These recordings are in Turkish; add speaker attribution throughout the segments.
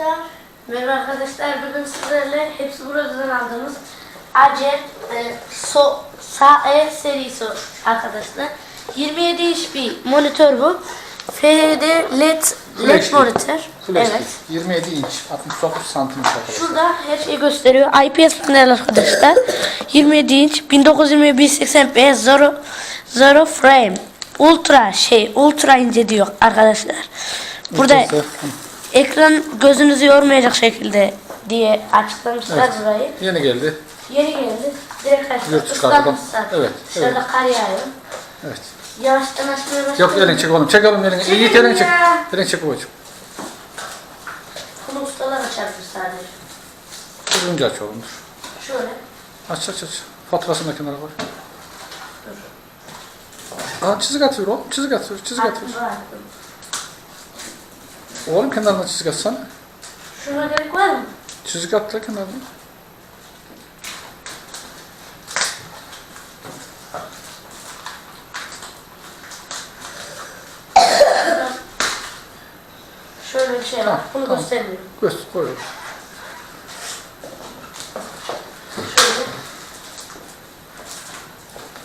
Speaker 1: arkadaşlar.
Speaker 2: Merhaba arkadaşlar, bugün sizlerle hepsi buradan aldığımız Acet e, so, SAE serisi arkadaşlar. 27 inç bir monitör bu. FHD LED, LED
Speaker 3: Flash
Speaker 2: monitör.
Speaker 3: Flash
Speaker 2: evet.
Speaker 3: 27 inç 69 santim arkadaşlar.
Speaker 2: Şurada her şeyi gösteriyor. IPS panel arkadaşlar. 27 inç 1920 1080p zero, zero frame. Ultra şey ultra ince diyor arkadaşlar. Burada ekran gözünüzü yormayacak şekilde diye açıklamışlar
Speaker 3: Evet.
Speaker 2: burayı.
Speaker 3: Yeni geldi.
Speaker 2: Yeni geldi. Direkt açtık.
Speaker 3: Yurt çıkardık.
Speaker 2: Islanmış zaten.
Speaker 3: Evet,
Speaker 2: Dışarıda kar yağıyor.
Speaker 3: Evet.
Speaker 2: Yavaştan açmaya başladı.
Speaker 3: Yok elini çek oğlum. Çek oğlum elini. İyi
Speaker 2: Çekelim
Speaker 3: elini çek.
Speaker 2: ya.
Speaker 3: Elini çek babacığım.
Speaker 2: Bunu ustalar açardır sadece.
Speaker 3: Düzgünce aç oğlum. dur.
Speaker 2: Şöyle.
Speaker 3: Aç aç aç. Faturasını da kenara koy. Aa, çizik atıyor oğlum. Çizik atıyor. Çizik atıyor.
Speaker 2: bıraktım.
Speaker 3: Oğlum kenarına çizik atsana.
Speaker 2: Şuna gerek var mı?
Speaker 3: Çizik at da kenarına.
Speaker 2: Şöyle bir şey var.
Speaker 3: Tamam,
Speaker 2: Bunu
Speaker 3: tamam.
Speaker 2: göstermiyorum.
Speaker 3: Göster koy.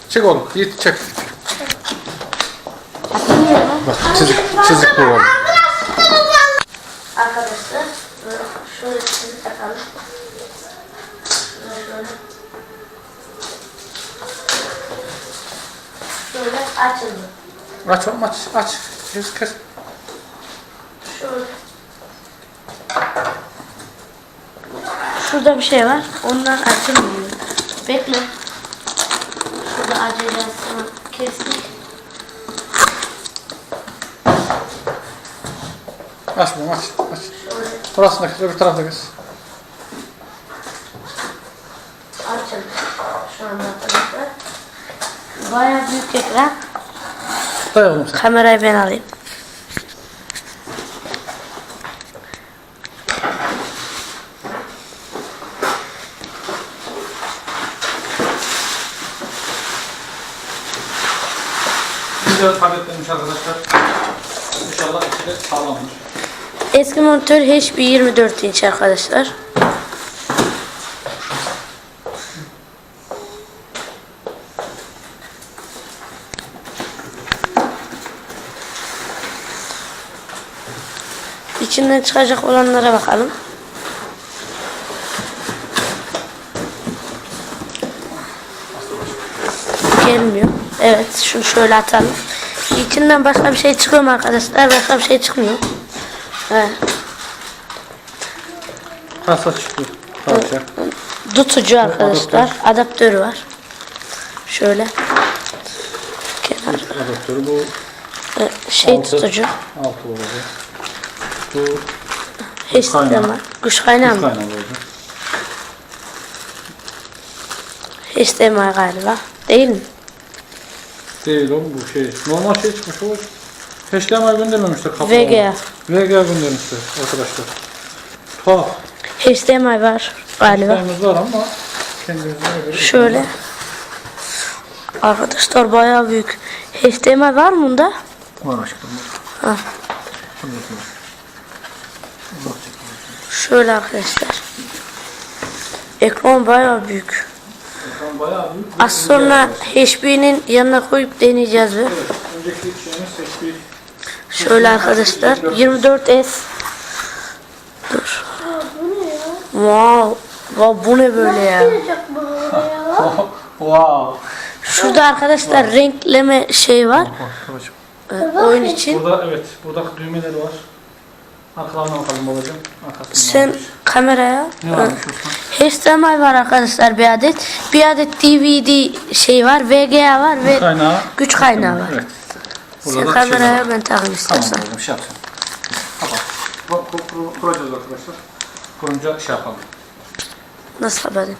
Speaker 3: Çek oğlum. Yiğit çek. Bak çizik, çizik bu oğlum.
Speaker 2: Arkadaşlar böyle şöyle çizik takalım. Şöyle şöyle. Şöyle açıldı.
Speaker 3: Aç oğlum aç. Aç. Kes kes.
Speaker 2: Şöyle. Şurada bir şey var. Ondan açılmıyor. Bekle. Şurada acelesini kestik.
Speaker 3: Aç oğlum aç. Aç. Burasını da kes. Öbür tarafta kes.
Speaker 2: açıldı. Şu anda arkadaşlar. Bayağı büyük ekran.
Speaker 3: Dayan oğlum sen.
Speaker 2: Kamerayı ben alayım.
Speaker 3: Güzel tabletlenmiş arkadaşlar. İnşallah içi de sağlamdır.
Speaker 2: Eski monitör HP 24 inç arkadaşlar. İçinden çıkacak olanlara bakalım. Gelmiyor. Evet, şunu şöyle atalım. İçinden başka bir şey çıkıyor mu arkadaşlar? Başka bir şey çıkmıyor. Evet.
Speaker 3: Kasa çıktı. Parça.
Speaker 2: Tutucu arkadaşlar. Adaptörü var. Şöyle. Kenar.
Speaker 3: Adaptörü bu
Speaker 2: e, Şey
Speaker 3: Altı.
Speaker 2: tutucu.
Speaker 3: altı olacak. Bu
Speaker 2: Hiç
Speaker 3: kaynağı.
Speaker 2: Güç kaynağı mı?
Speaker 3: kaynağı olacak.
Speaker 2: HDMI galiba. Değil mi?
Speaker 3: Değil oğlum bu şey. Normal şey çıkmış o. HDMI göndermemişler kapıya.
Speaker 2: VGA.
Speaker 3: VGA göndermişler arkadaşlar. Tuhaf.
Speaker 2: HDMI var galiba.
Speaker 3: HDMI'miz var ama kendimizde göre.
Speaker 2: Şöyle. Arkadaşlar bayağı büyük. HDMI var mı bunda?
Speaker 3: Var aşkım.
Speaker 2: Ha. Şöyle arkadaşlar. Ekran bayağı büyük.
Speaker 3: Ekran bayağı büyük.
Speaker 2: Az sonra HP'nin yanına koyup deneyeceğiz.
Speaker 3: Evet, önceki şeyimiz HP.
Speaker 2: Şöyle arkadaşlar 24S Dur. Wow. Wow bu ne böyle ya?
Speaker 1: Olacak bu ya.
Speaker 3: wow.
Speaker 2: Şurada arkadaşlar renkleme şey var. e, oyun için.
Speaker 3: Burada evet, buradaki düğmeleri var. Arkalarına bakalım babacığım. Arkasında
Speaker 2: Sen
Speaker 3: varmış.
Speaker 2: kameraya
Speaker 3: Ne Osman?
Speaker 2: HDMI var arkadaşlar bir adet. Bir adet DVD şey var. VGA var ve
Speaker 3: Kaynağı.
Speaker 2: güç kaynağı var.
Speaker 3: Evet.
Speaker 2: Sen
Speaker 3: Burada
Speaker 2: kameraya ben takayım
Speaker 3: Tamam
Speaker 2: istersen.
Speaker 3: babacığım şey yapsın. Kapat. Kur- kur- kur- Kuracağız arkadaşlar. Kurunca şey yapalım.
Speaker 2: Nasıl kapatayım?